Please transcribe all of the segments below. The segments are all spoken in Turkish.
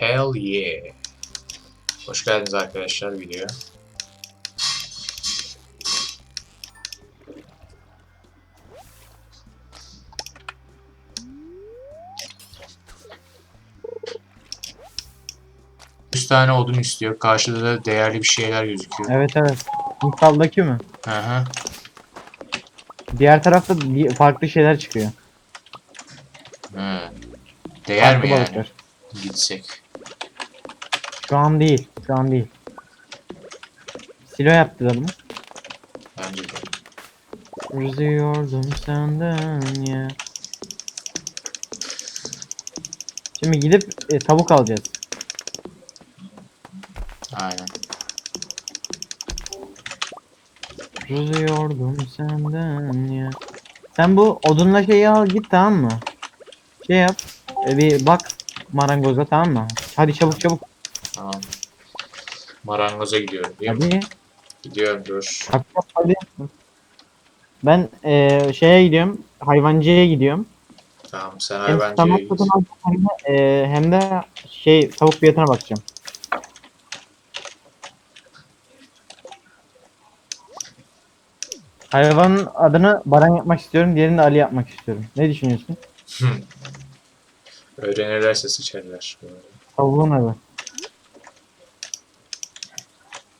Hell yeah. Hoş geldiniz arkadaşlar videoya. Yüz tane odun istiyor. Karşıda da değerli bir şeyler gözüküyor. Evet evet. Mutfaldaki mi? Hı hı. Diğer tarafta farklı şeyler çıkıyor. Hı. Değer farklı mi yani? balıklar. Gitsek. Şu an değil. Şu an değil. Silo yaptıralım. Bence de. Üzüyordum senden ya. Şimdi gidip e, tavuk alacağız. Aynen. Üzüyordum senden ya. Sen bu odunla şeyi al git tamam mı? Şey yap. e, bir bak marangoza tamam mı? Hadi çabuk çabuk. Tamam. Marangoza gidiyorum değil mi? Hadi. Gidiyorum dur. Hadi, hadi. Ben e, şeye gidiyorum. Hayvancıya gidiyorum. Tamam sen Hem hayvancıya git. satın alacağım hem de, e, hem de şey tavuk fiyatına bakacağım. Hayvanın adını Baran yapmak istiyorum, diğerini de Ali yapmak istiyorum. Ne düşünüyorsun? Öğrenirlerse sıçarlar. bu arada. Tavuğun adı.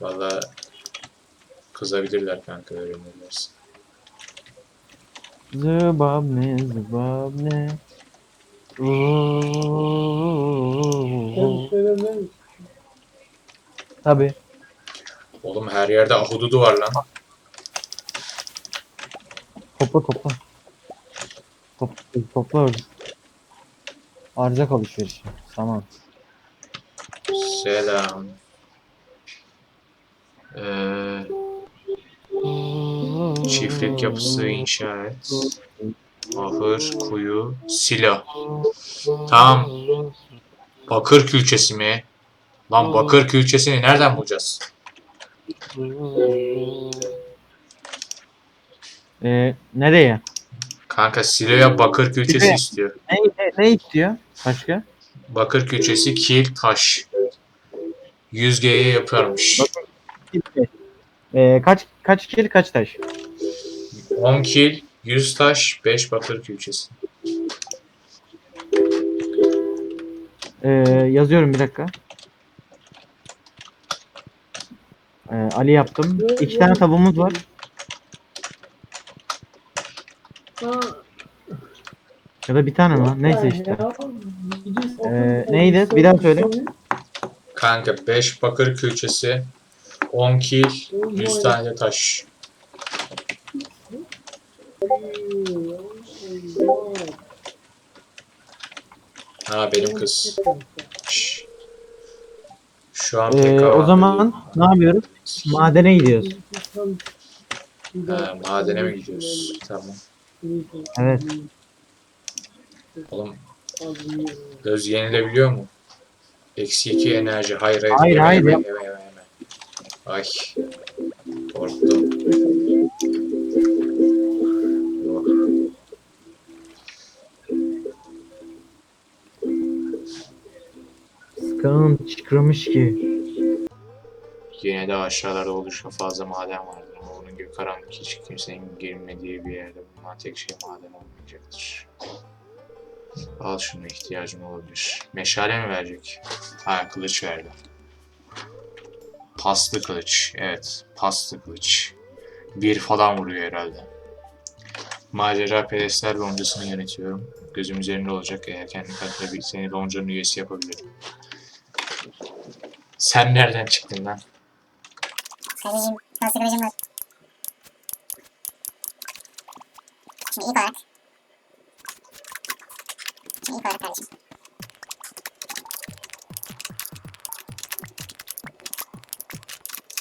Valla kızabilirler kanka öğrenirlerse. Zıbab ne, zıbab ne. Tabi. Oğlum her yerde ahududu var lan. Topla topla. Topla, topla orada. Harcak alışverişi. Tamam. Selam. Ee, çiftlik yapısı inşa et. Ahır, kuyu, silo. Tamam. Bakır külçesi mi? Lan bakır külçesini nereden bulacağız? Ee, nereye? Kanka siloya bakır külçesi Siloya. istiyor. Ne, ne, ne istiyor? Başka? Bakır külçesi, kil, taş. 100G'ye yapıyormuş. Ee, kaç kaç kil kaç taş? 10 kil, 100 taş, 5 bakır külçesi. Ee, yazıyorum bir dakika. Ee, Ali yaptım. İki tane tavuğumuz var. Ya da bir tane mi? Neyse işte. Ee, neydi? Bir daha söyle. Kanka 5 bakır külçesi, 10 kil, 100 tane de taş. Ha benim kız. Şş. Şu an Ee, pek o zaman ne yapıyoruz? Madene gidiyoruz. Ha, madene mi gidiyoruz? Tamam. Evet. Oğlum göz yenilebiliyor mu? Eksi 2 enerji. Hayır hayır. Hayır, yeme, hayır, yeme, Ay. Korktum. Yok. Sıkan çıkırmış ki. Yine de aşağılarda oluşan fazla maden vardır ama bunun gibi karanlık hiç kimsenin girmediği bir yerde bulunan tek şey maden olmayacaktır. Al şunu ihtiyacım olabilir. Meşale mi verecek? Ha kılıç verdi. Paslı kılıç. Evet paslı kılıç. Bir falan vuruyor herhalde. Macera perestler loncasını yönetiyorum. Gözüm üzerinde olacak eğer kendi katında bir seni loncanın üyesi yapabilirim. Sen nereden çıktın lan? Kardeşim, nasıl kılıcım var? Şimdi ilk olarak. Şimdi ilk olarak kardeşim.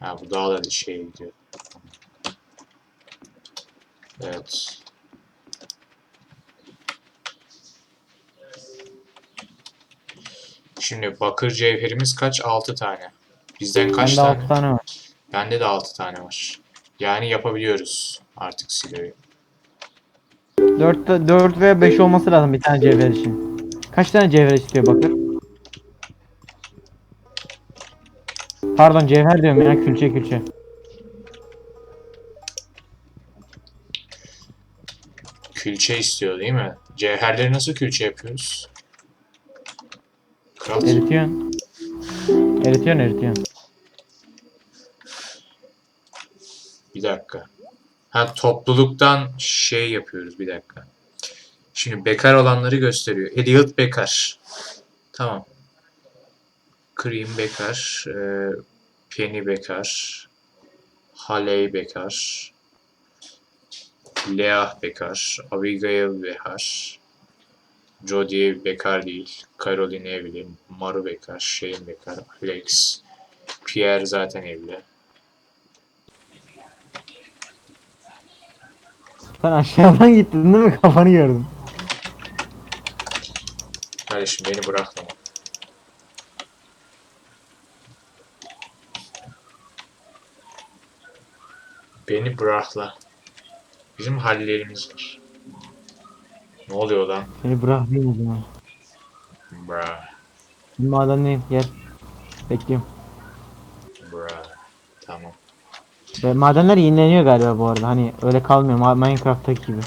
Ha bu daha da şeye gidiyor. Evet. Şimdi bakır cevherimiz kaç? 6 tane. Bizden kaç Bende tane? 6 tane var. Bende de 6 tane var. Yani yapabiliyoruz artık siloyu. 4, 4 veya 5 olması lazım bir tane cevher için. Kaç tane cevher istiyor bakır? Pardon cevher diyorum ya külçe külçe. Külçe istiyor değil mi? Cevherleri nasıl külçe yapıyoruz? Kral. Eritiyorsun. Eritiyorsun eritiyorsun. Bir dakika. Ha topluluktan şey yapıyoruz bir dakika. Şimdi bekar olanları gösteriyor. Elliot bekar. Tamam. Cream bekar. E, Penny bekar. Haley bekar. Leah bekar. Abigail bekar. Jodie bekar değil. Caroline evli. Maru bekar. Shane bekar. Alex. Pierre zaten evli. Sen aşağıdan gittin değil mi? Kafanı gördüm. Kardeşim beni bırakma. Beni bırakla. Bizim hallerimiz var. Ne oluyor lan? Seni bırakmayayım o zaman. Bra, Bir madendeyim gel. Bekliyorum. bra. Tamam. Ve madenler yenileniyor galiba bu arada. Hani öyle kalmıyor Ma- Minecraft'taki gibi.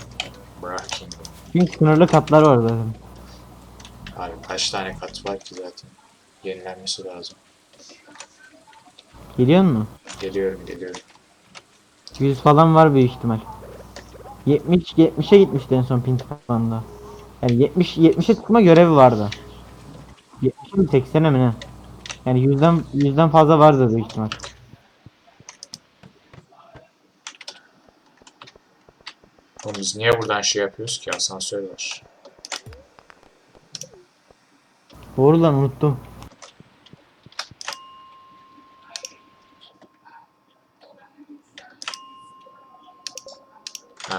Bırakayım. Çünkü sınırlı katlar var zaten. Abi kaç tane kat var ki zaten. Yenilenmesi lazım. Geliyor mu? Geliyorum geliyorum. 100 falan var büyük ihtimal. 70 70'e gitmişti en son Pintifan'da. Yani 70 70'e çıkma görevi vardı. 70 mi 80'e mi ne? Yani 100'den 100'den fazla vardı büyük ihtimal. Oğlum biz niye buradan şey yapıyoruz ki? Asansör var. Doğru lan unuttum.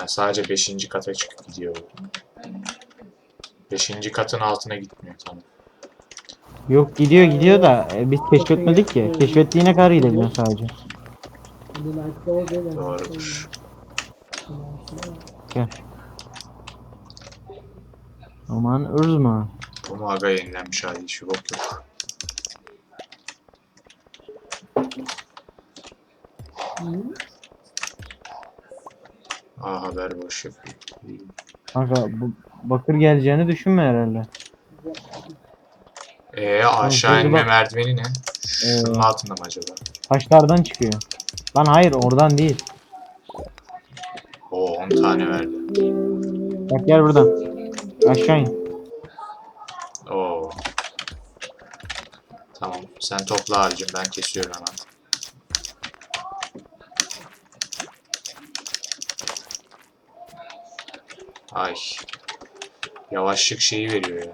Ha sadece 5. kata çıkıp gidiyor. 5. katın altına gitmiyor tamam. Yok gidiyor gidiyor da e, biz keşfetmedik ki. Keşfettiğine kadar gidebiliyor sadece. Doğrudur. Gel. Aman ırzma. Bu mu aga yenilenmiş hali işi bok yok. Aa haber boş yapıyor. Kanka bu bakır geleceğini düşünme herhalde. Eee aşağı inme bak. merdiveni ne? Şunun Ee, altında mı acaba? Taşlardan çıkıyor. Lan hayır oradan değil. Oo 10 tane verdi. Bak gel buradan. Aşağı in. Oo. Tamam sen topla harcım ben kesiyorum hemen. Ay. Yavaşlık şeyi veriyor ya.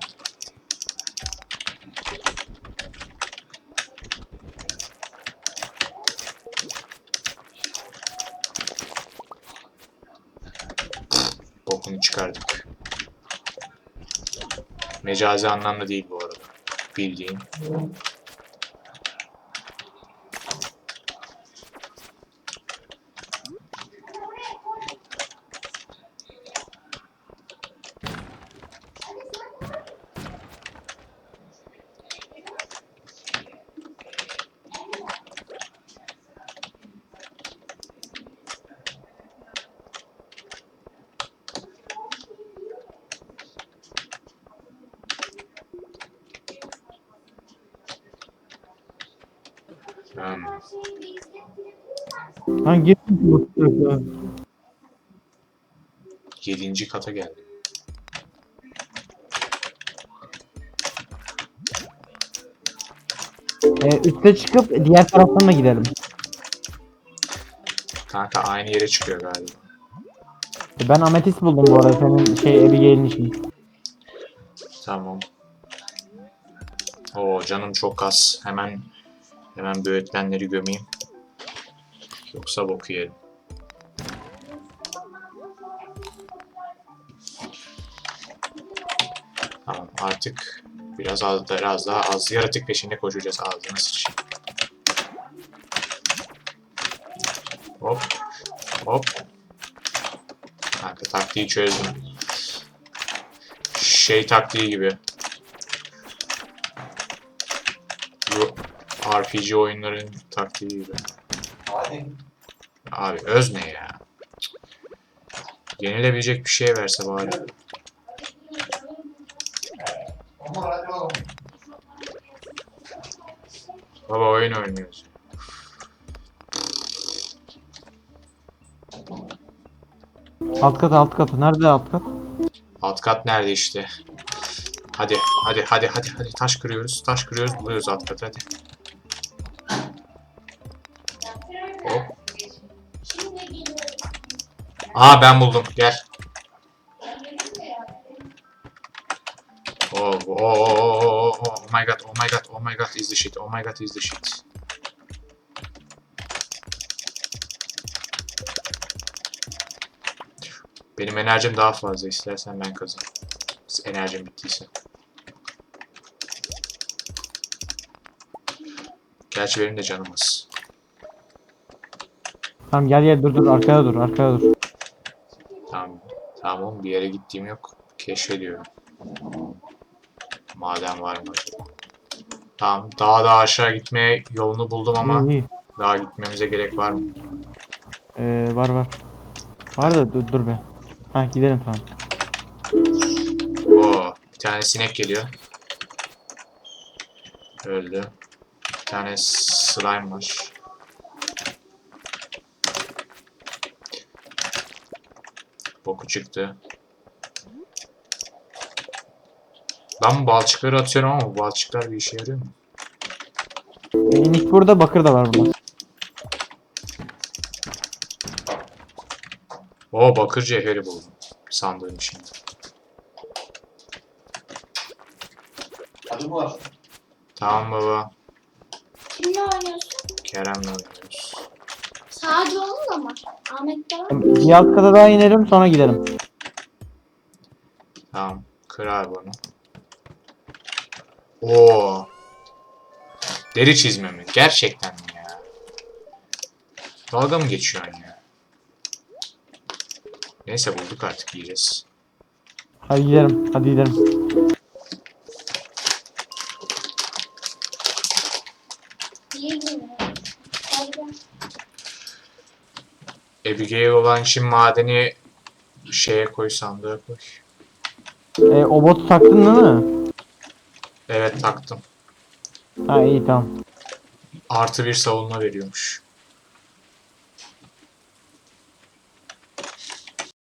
Bokunu çıkardık. Mecazi anlamda değil bu arada. Bildiğin. Hmm. Lan git. Yedinci kata geldim. Ee, üste çıkıp diğer taraftan da gidelim. Kanka aynı yere çıkıyor galiba. Ben ametist buldum bu arada senin şey Abigail'in için. Tamam. Oo canım çok az. Hemen Hemen böğürtlenleri gömeyim. Yoksa boku yerim. Tamam artık biraz az, biraz daha az yaratık peşinde koşacağız ağzına sıçayım. Hop. Hop. Kanka taktiği çözdüm. Şey taktiği gibi. Bu RPG oyunların taktiği gibi. Abi öz ne ya? Yenilebilecek bir şey verse bari. Baba oyun oynuyoruz. Alt kat alt kat. Nerede alt kat? Alt kat nerede işte? Hadi, hadi, hadi, hadi, hadi. Taş kırıyoruz, taş kırıyoruz, buluyoruz alt katı, hadi. Aa ben buldum, gel. Oh, oh, oh, oh, oh, oh, oh my god, oh my god, oh my god is the shit, oh my god is the shit. Benim enerjim daha fazla, istersen ben kazan. Enerjim bittiyse. Gerçi benim de canım az. Tamam gel gel dur dur arkada dur arkada dur. Tamam. Bir yere gittiğim yok. Keşfediyorum. Maden var mı acaba? Tamam daha da aşağı gitmeye yolunu buldum ama İyi, iyi. daha gitmemize gerek var mı? Ee, var var. Var da dur, dur be. Ha gidelim tamam. Oo, bir tane sinek geliyor. Öldü. Bir tane slime var. Boku çıktı. Ben balçıkları atıyorum ama balçıklar bir işe yarıyor mu? Ee, inik burada bakır da var burada. Oo bakır cevheri buldum. Sandığın içinde. Mı var? Tamam baba. Kimle oynuyorsun? Kerem'le oynuyoruz. Sadece onunla mı? Ahmet de var. Bir alt kata daha inelim sonra gidelim. Tamam. Kır abi onu. Oo. Deri çizme mi? Gerçekten mi ya? Dalga mı geçiyorsun ya? Neyse bulduk artık yiyeceğiz. Hadi gidelim. Hadi gidelim. Niye girmiyor? Hadi gel. Abigail olan için madeni şeye koy sandığa koy. Ee, o botu taktın değil mi? Evet taktım. Ha iyi tamam. Artı bir savunma veriyormuş.